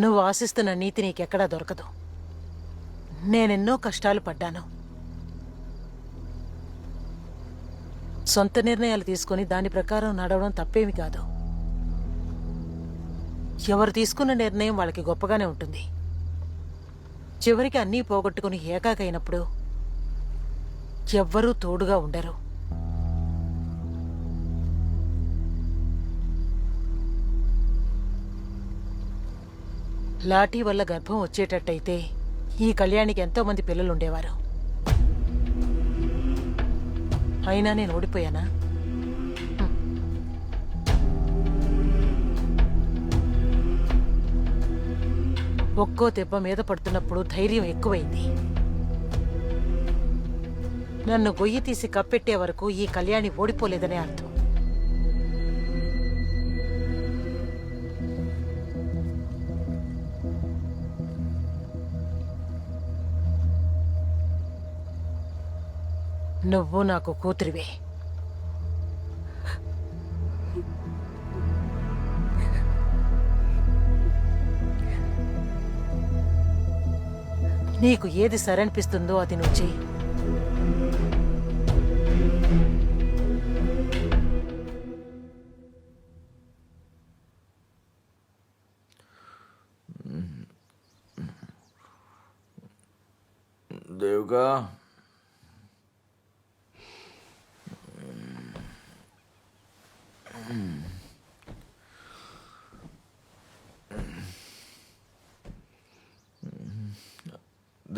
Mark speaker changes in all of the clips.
Speaker 1: నువ్వు ఆశిస్తున్న నీతి నీకెక్కడా దొరకదు. నేనెన్నో కష్టాలు పడ్డాను. సొంత నిర్ణయాలు తీసుకొని దాని ప్రకారం నడవడం తప్పేమి కాదు. ఎవరు తీసుకున్న నిర్ణయం వాళ్ళకి గొప్పగానే ఉంటుంది. చివరికి అన్నీ పోగొట్టుకుని ఏకాకైనప్పుడు ఎవ్వరూ తోడుగా ఉండరు. లాఠీ వల్ల గర్భం వచ్చేటట్టయితే ఈ కళ్యాణికి ఎంతోమంది పిల్లలుండేవారు. పిల్లలు ఉండేవారు అయినా నేను ఓడిపోయానా? ఒక్కో దెబ్బ మీద పడుతున్నప్పుడు ధైర్యం ఎక్కువైంది. నన్ను గొయ్యి తీసి కప్పెట్టే వరకు ఈ కళ్యాణి ఓడిపోలేదనే అర్థం. నువ్వు నాకు కూతురివే. నీకు ఏది సరనిపిస్తుందో అది నువ్వు చెయ్యి.
Speaker 2: దేవుగా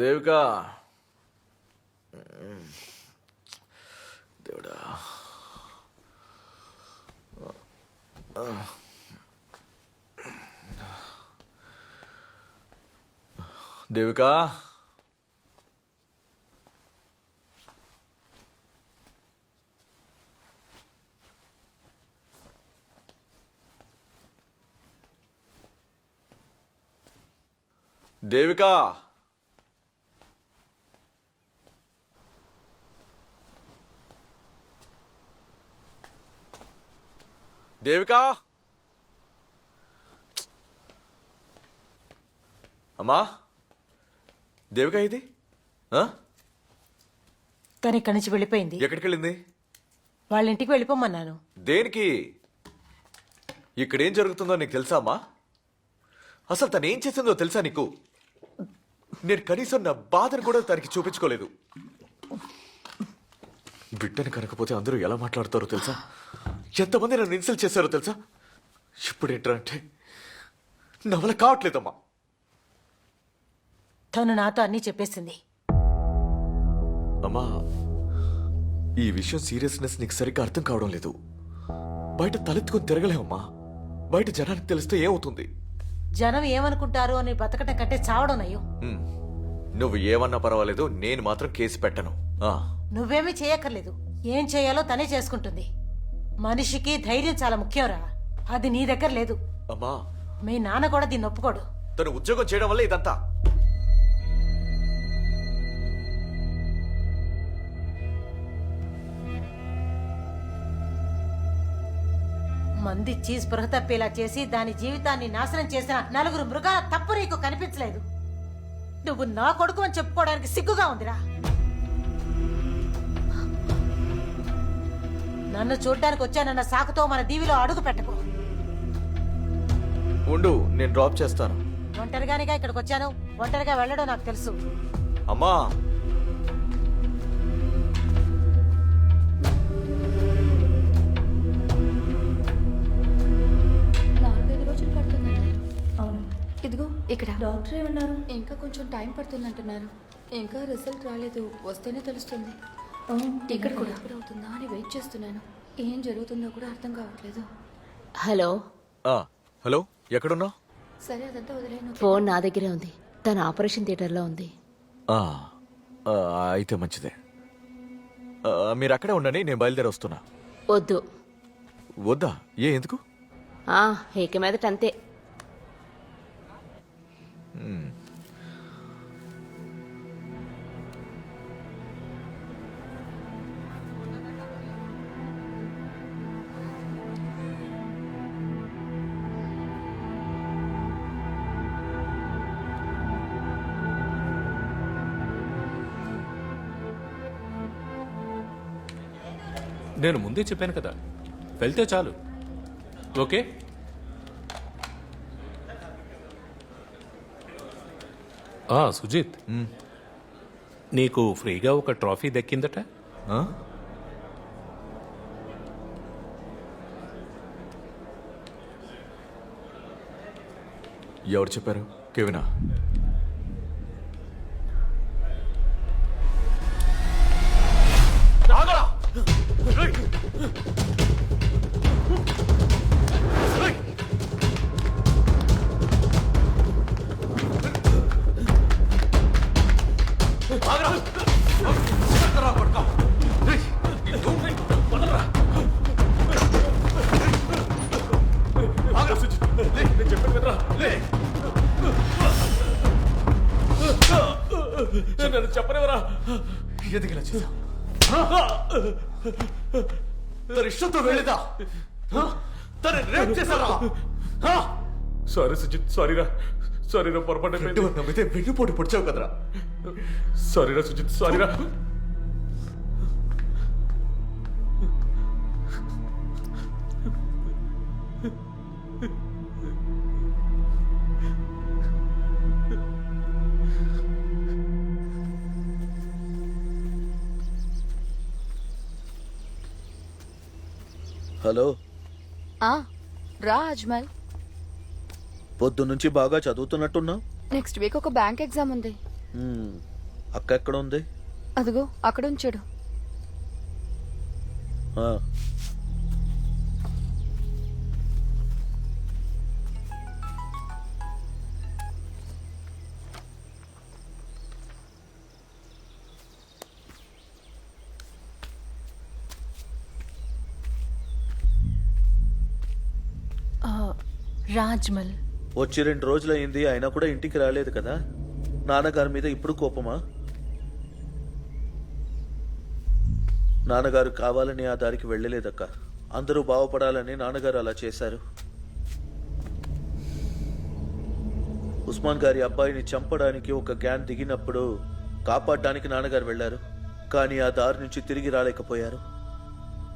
Speaker 2: దేవికా దేవుడా దేవికా దేవికా దేవికా? అమ్మా? దేవికా ఇది? ఆ?
Speaker 1: తను ఇక్కడి నుంచి వెళ్ళిపోయింది.
Speaker 2: ఎక్కడికి వెళ్ళింది
Speaker 1: వాళ్ళ ఇంటికి వెళ్ళిపోమన్నాను.
Speaker 2: దేనికి? ఇక్కడేం జరుగుతుందో నీకు తెలుసా అమ్మా? అసలు తను ఏం చేసిందో తెలుసా నీకు? నేను కనీసం నా బాధను కూడా తనకి చూపించుకోలేదు. బిడ్డని కనకపోతే అందరూ ఎలా మాట్లాడతారో తెలుసా? ఎంతమంది నన్ను ఇన్సల్ట్ చేశారో తెలుసా? ఇప్పుడు ఏంటంటే నా వల్ల కావట్లేదమ్మా.
Speaker 1: తను నాతో అన్నీ చెప్పేసింది.
Speaker 2: అమ్మా ఈ విషయం సీరియస్నెస్ నీకు సరిగ్గా అర్థం కావడం లేదు. బయట తలెత్తుకొని తిరగలేమమ్మా. బయట జనానికి తెలిస్తే ఏమవుతుంది?
Speaker 1: జనం ఏమనుకుంటారు అని బతకటం కంటే చావడం
Speaker 2: హ్మ్. నువ్వు ఏమన్నా పర్వాలేదు నేను మాత్రం కేసు పెట్టను. ఆ,
Speaker 1: నువ్వేమీ చేయక్కర్లేదు. ఏం చేయాలో తనే చేసుకుంటుంది. మనిషికి ధైర్యం చాలా ముఖ్యంరా. అది నీ దగ్గర లేదు.
Speaker 2: అమ్మా.
Speaker 1: మీ నాన్న కూడా దీన్ని ఒప్పుకోడు.
Speaker 2: తను ఉద్యోగం చేయడం వల్ల ఇదంతా.
Speaker 1: మందిచ్చి స్పృహ తప్పేలా చేసి దాని జీవితాన్ని నాశనం చేసిన నలుగురు మృగాల తప్పు నీకు కనిపించలేదు. నువ్వు నా కొడుకు అని చెప్పుకోవడానికి సిగ్గుగా ఉందిరా. నన్ను చూడ్డానికి వచ్చానన్న సాకుతో మన దీవిలో అడుగు పెట్టకు.
Speaker 2: ఉండు నేను డ్రాప్ చేస్తాను.
Speaker 1: ఒంటరిగానిగా ఇక్కడికి వచ్చాను. ఒంటరిగా వెళ్ళడం నాకు తెలుసు.
Speaker 2: అమ్మా!
Speaker 3: నాలుగైదు రోజులు పడుతుందంటారు.
Speaker 4: అవును.
Speaker 3: ఇదిగో ఇక్కడ.
Speaker 4: డాక్టర్ ఏమన్నారు?
Speaker 3: ఇంకా కొంచెం టైం పడుతుందంటున్నారు. ఇంకా రిజల్ట్ రాలేదు. వస్తేనే తెలుస్తుంది.
Speaker 4: ఇక్కడ కూడా.
Speaker 3: ఎప్పుడు అవుతుందా అని వెయిట్ చేస్తున్నాను. ఏం జరుగుతుందో కూడా అర్థం కావట్లేదు.
Speaker 5: హలో.
Speaker 2: ఆ, హలో ఎక్కడున్నావు?
Speaker 3: సరే అదంతా వదిలేను
Speaker 5: ఫోన్ నా దగ్గరే ఉంది. తన ఆపరేషన్ థియేటర్లో ఉంది.
Speaker 2: ఆ, ఆ, అయితే మంచిదే. ఆ, మీరు అక్కడే ఉండండి నేను బయలుదేరి వస్తున్నా.
Speaker 5: వద్దు.
Speaker 2: వద్దా? ఏ ఎందుకు?
Speaker 5: ఆ, ఇక మీదట అంతే.
Speaker 6: నేను ముందే చెప్పాను కదా. వెళ్తే చాలు. ఓకే? సుజిత్. నీకు ఫ్రీగా ఒక ట్రాఫీ దక్కిందట?
Speaker 2: ఎవరు చెప్పారు? కెవినా? ఎందుకు ఇలా చేశావు. తన ఇష్టంతో వెళ్ళిదా? తన రేప్ చేశారా?
Speaker 6: సారీ సుజిత్ సారీరా సారీరా పొరపాటు
Speaker 2: నమ్మితే వెన్నుపోటు పొడిచావు కదరా.
Speaker 6: సారీరా సుజిత్ సారీరా
Speaker 7: హలో.
Speaker 3: ఆ, రా అజ్మల్.
Speaker 7: పొద్దు నుంచి బాగా చదువుతున్నట్టున్నావు
Speaker 3: నెక్స్ట్ వీక్ ఒక బ్యాంక్ ఎగ్జామ్ ఉంది.
Speaker 7: అక్క ఎక్కడ ఉంది?
Speaker 3: అదిగో అక్కడ ఉంచాడు.
Speaker 4: రాజ్మల్.
Speaker 7: వచ్చి రెండు రోజులైంది అయినా కూడా ఇంటికి రాలేదు కదా? నాన్నగారి మీద ఇప్పుడు కోపమా? నాన్నగారు కావాలని ఆ దారికి వెళ్ళలేదక్క. అందరూ బాగుపడాలని నాన్నగారు అలా చేశారు. ఉస్మాన్ గారి అబ్బాయిని చంపడానికి ఒక గ్యాన్ దిగినప్పుడు కాపాడడానికి నాన్నగారు వెళ్ళారు. కానీ ఆ దారి నుంచి తిరిగి రాలేకపోయారు.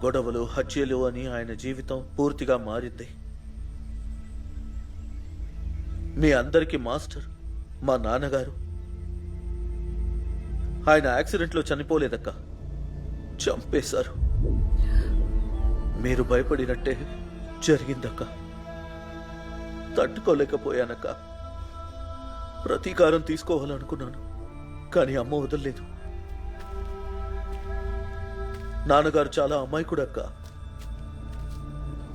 Speaker 7: గొడవలు హత్యలు అని ఆయన జీవితం పూర్తిగా మారింది. మీ అందరికీ మాస్టర్ మా నాన్నగారు. ఆయన యాక్సిడెంట్లో చనిపోలేదక్క. చంపేశారు. మీరు భయపడినట్టే జరిగిందక్క. తట్టుకోలేకపోయానక్క. ప్రతీకారం తీసుకోవాలనుకున్నాను కానీ అమ్మ వదలలేదు. నాన్నగారు చాలా అమ్మాయికుడక్క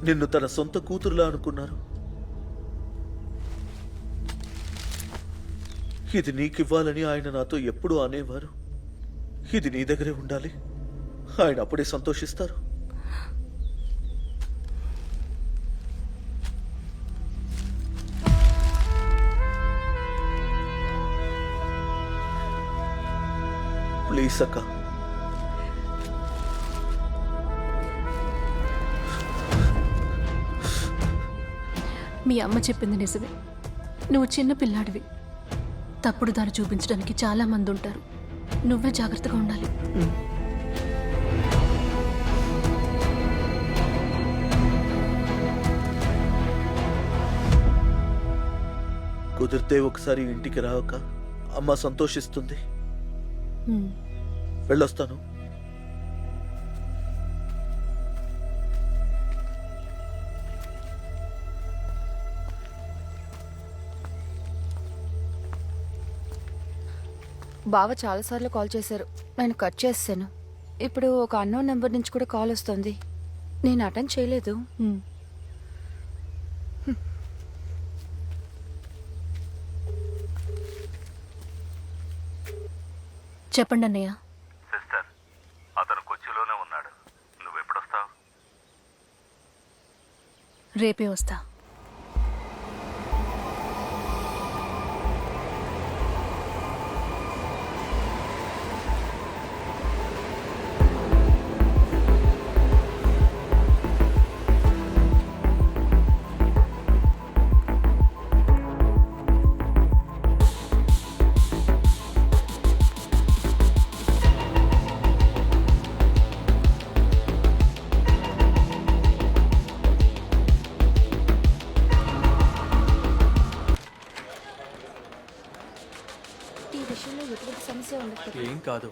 Speaker 7: నిన్ను తన సొంత కూతురులా అనుకున్నారు. ఇది నీకివ్వాలని ఆయన నాతో ఎప్పుడూ అనేవారు. ఇది నీ దగ్గరే ఉండాలి. ఆయన అప్పుడే సంతోషిస్తారు. ప్లీజ్ అక్క.
Speaker 4: మీ అమ్మ చెప్పింది నిజమే. నువ్వు చిన్న పిల్లాడివి. తప్పుడు దారి చూపించడానికి చాలా మంది ఉంటారు. నువ్వే జాగ్రత్తగా ఉండాలి.
Speaker 7: కుదిరితే ఒకసారి ఇంటికి రావక. అమ్మ సంతోషిస్తుంది. వెళ్ళొస్తాను.
Speaker 3: బావ చాలాసార్లు కాల్ చేశారు. నేను కట్ చేస్తాను. ఇప్పుడు ఒక అన్నోన్ నెంబర్ నుంచి కూడా కాల్ వస్తుంది. నేను అటెండ్ చేయలేదు.
Speaker 4: చెప్పండి అన్నయ్య.
Speaker 8: సిస్టర్ అతను కొచ్చిలోనే ఉన్నాడు. నువ్వెప్పుడొస్తావు?
Speaker 4: రేపే వస్తా.
Speaker 9: కాదు.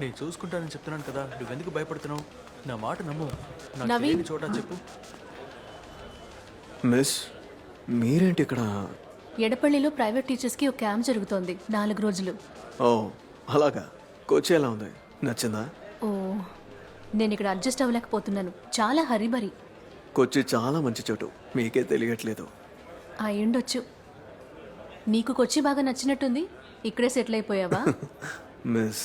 Speaker 9: నేను చూసుకుంటానని చెప్తున్నాను కదా. నువ్వెందుకు భయపడుతున్నావు? నా మాట నమ్ము. నాకు
Speaker 4: నవీన్.
Speaker 9: చోట చెప్పు.
Speaker 10: మిస్ మీరేంటి ఇక్కడ?
Speaker 4: ఎడపల్లిలో ప్రైవేట్ టీచర్స్కి ఒక క్యాంప్ జరుగుతోంది. నాలుగు రోజులు.
Speaker 10: ఓ అలాగా. కోచి ఎలా ఉంది? నచ్చిందా?
Speaker 4: ఓ నేను ఇక్కడ అడ్జస్ట్ అవ్వలేకపోతున్నాను. చాలా హరిబరి.
Speaker 10: కొచ్చి చాలా మంచి చోటు. మీకే తెలియట్లేదు.
Speaker 4: అయ్యుండొచ్చు నీకు కొచ్చి బాగా నచ్చినట్టుంది? ఇక్కడే సెటిల్ అయిపోయావా?
Speaker 10: మిస్